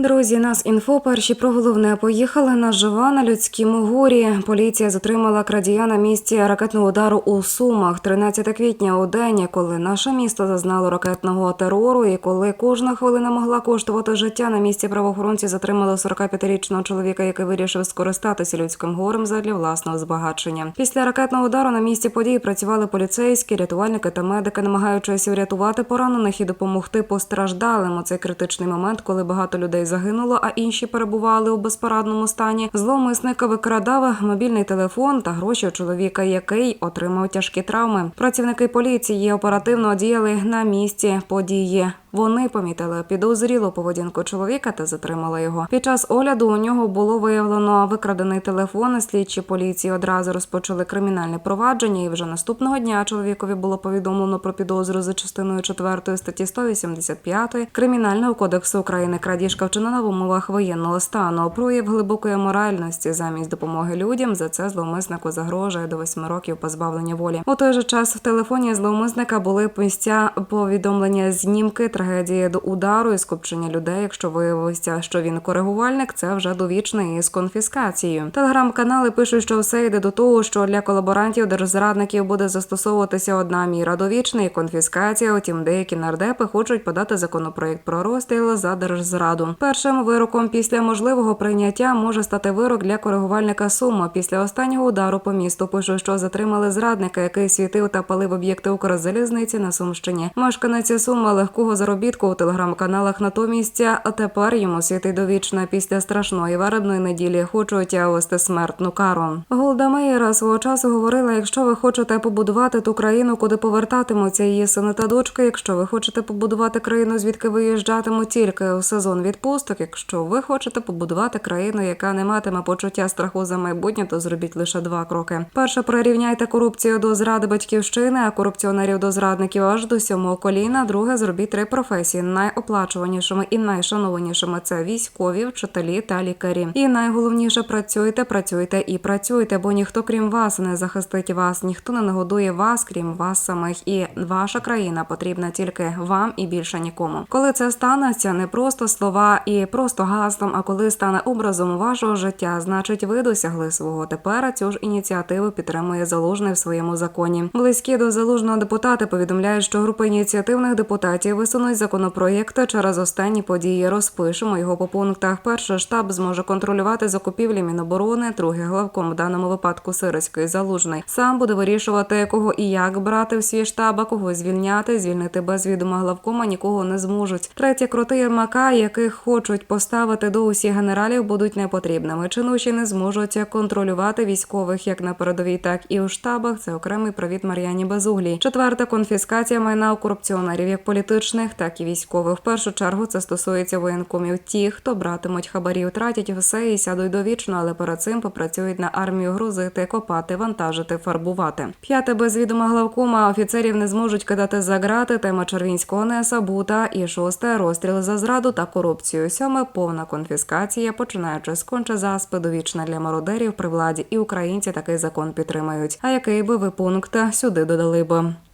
Друзі, нас інфо перші про головне поїхали на жива на людському горі. Поліція затримала крадія на місці ракетного удару у Сумах 13 квітня у день, коли наше місто зазнало ракетного терору, і коли кожна хвилина могла коштувати життя. На місці правоохоронці затримали 45-річного чоловіка, який вирішив скористатися людським горем задля власного збагачення. Після ракетного удару на місці події працювали поліцейські, рятувальники та медики, намагаючись врятувати поранених і допомогти постраждалим. Цей критичний момент, коли багато людей загинуло, а інші перебували у безпорадному стані. Зловмисник викрадав мобільний телефон та гроші у чоловіка, який отримав тяжкі травми. Працівники поліції оперативно діяли на місці події. Вони помітили підозрілу поведінку чоловіка та затримали його. Під час огляду у нього було виявлено викрадений телефон. Слідчі поліції одразу розпочали кримінальне провадження, і вже наступного дня чоловікові було повідомлено про підозру за частиною 4 статті 185 Кримінального кодексу України крадіжка вчинена в умовах воєнного стану. Прояв глибокої моральності замість допомоги людям. За це зловмиснику загрожує до 8 років позбавлення волі. У той же час в телефоні зловмисника були місця повідомлення знімки трагедії до удару і скупчення людей. Якщо виявилося, що він коригувальник, це вже довічний із конфіскацією. Телеграм-канали пишуть, що все йде до того, що для колаборантів держзрадників буде застосовуватися одна міра довічна і конфіскація. Утім, деякі нардепи хочуть подати законопроект про розстріл за держзраду. Першим вироком після можливого прийняття може стати вирок для коригувальника сума. Після останнього удару по місту пишуть, що затримали зрадника, який світив та палив об'єкти Укрзалізниці на Сумщині. Мешканець сума легкого заробітку у телеграм-каналах натомість, тепер йому світить довічно після страшної вербної неділі. Хочуть вести смертну кару. Голда Меєра свого часу говорила: якщо ви хочете побудувати ту країну, куди повертатимуться її сини та дочки, якщо ви хочете побудувати країну, звідки виїжджатимуть тільки у сезон відпусток. Якщо ви хочете побудувати країну, яка не матиме почуття страху за майбутнє, то зробіть лише два кроки. Перше, прирівняйте корупцію до зради батьківщини, а корупціонерів до зрадників аж до сьомого коліна. Друге, зробіть три професії. Найоплачуванішими і найшанованішими це військові, вчителі та лікарі. І найголовніше працюйте, працюйте і працюйте, бо ніхто крім вас не захистить вас, ніхто не нагодує вас, крім вас самих. І ваша країна потрібна тільки вам і більше нікому. Коли це станеться, не просто слова і просто гаслом, а коли стане образом вашого життя, значить ви досягли свого. Тепер цю ж ініціативу підтримує залужний в своєму законі. Близькі до залужного депутати повідомляють, що група ініціативних депутатів висунуть законопроєкт через останні події. Розпишемо його по пунктах. Перший штаб зможе контролювати закупівлі Міноборони, другий главком в даному випадку Сирський залужний сам буде вирішувати, кого і як брати в свій штаб, а кого звільняти, звільнити без відома главкома нікого не зможуть. Третє кроти Єрмака, яких хочуть поставити до усіх генералів, будуть непотрібними. Чинуші не зможуть контролювати військових як на передовій, так і у штабах. Це окремий привіт Мар'яні Безуглій. Четверта конфіскація майна у корупціонерів, як політичних, так і військових. В першу чергу це стосується воєнкомів. Ті, хто братимуть хабарі, втратять все і сядуть довічно, але перед цим попрацюють на армію грузити, копати, вантажити, фарбувати. П'яте без відома главкома офіцерів не зможуть кидати за грати. Тема Червінського неса бута і шосте розстріл за зраду та корупцію. Сьоме повна конфіскація, починаючи з кончезаспи довічна для мародерів при владі, і українці такий закон підтримають. А який би ви пункт сюди додали би?